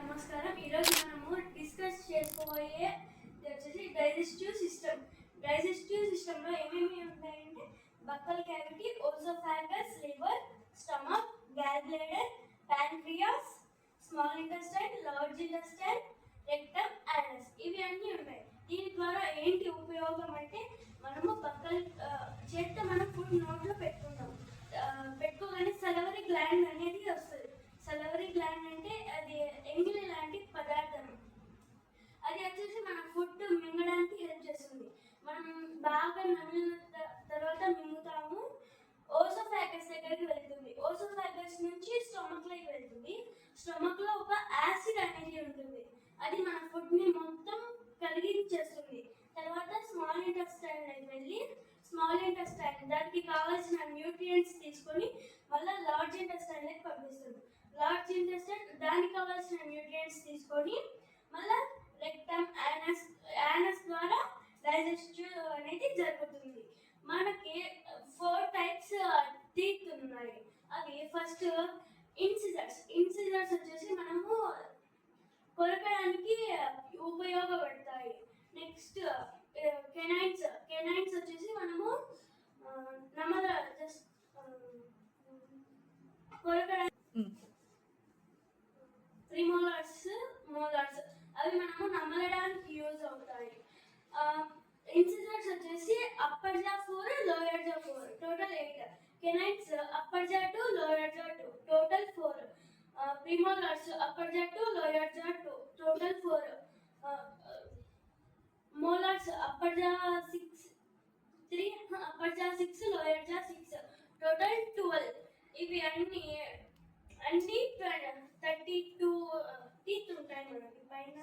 నమస్కారం. ఈరోజు మనము డిస్కస్ చేసుకోబోయే వచ్చేసి డైజెస్టివ్ సిస్టమ్ డైజెస్టివ్ సిస్టంలో ఏమేమి ఉంటాయంటే buccal cavity oesophagus liver stomach gall bladder pancreas small intestine large intestine rectum anus ఇవి అన్నీ ఉంటాయి. దీని ద్వారా ఏంటి ఉపయోగం అంటే మనము బక్కల్ చేత మనం ఫుడ్ నోట్లో పెట్టుకుంటాం. బాగా నమిలిన తర్వాత మింగుతాము ఓసోఫాగస్ దగ్గరికి వెళ్తుంది. ఓసోఫాగస్ నుంచి స్టొమక్లోకి వెళ్తుంది. స్టొమక్లో ఒక యాసిడ్ అనేది ఉంటుంది. అది మన ఫుడ్ని మొత్తం కలిగించేస్తుంది. తర్వాత స్మాల్ ఇంటెస్టైన్ వెళ్ళి స్మాల్ ఇంటెస్టైన్ దానికి కావాల్సిన న్యూట్రియంట్స్ తీసుకొని మళ్ళీ లార్జ్ ఇంటెస్టైన్ లకి పంపిస్తుంది. లార్జ్ ఇంటెస్టైన్ దానికి కావాల్సిన న్యూట్రియంట్స్ తీసుకొని మళ్ళీ రెక్టమ్ యానస్ యానస్ ద్వారా డైజెస్టివ్ అనేది జరుగుతుంది మనకి ఫోర్ టైప్స్ టీత్ ఉన్నాయి అవి ఫస్ట్ ఇన్సిజర్స్ ఇన్సిజర్స్ వచ్చేసి మనము కొరకడానికి ఉపయోగపడతాయి. నెక్స్ట్ కెనైన్స్ కెనైన్స్ వచ్చేసి మనము ఆ, నమ్మల జస్ట్ కొరకడానికి ప్రిమోలర్స్ మోలర్స్. అవి మనము నమలడానికి యూజ్ అవుతాయి. eight canines upper jaw two lower jaw two total four premolars upper jaw two lower jaw two total four molars upper jaw six three upper jaw six lower jaw six total twelve ఇవి అన్ని అన్ని thirty two teeth ఉంటాయి మనకి పైన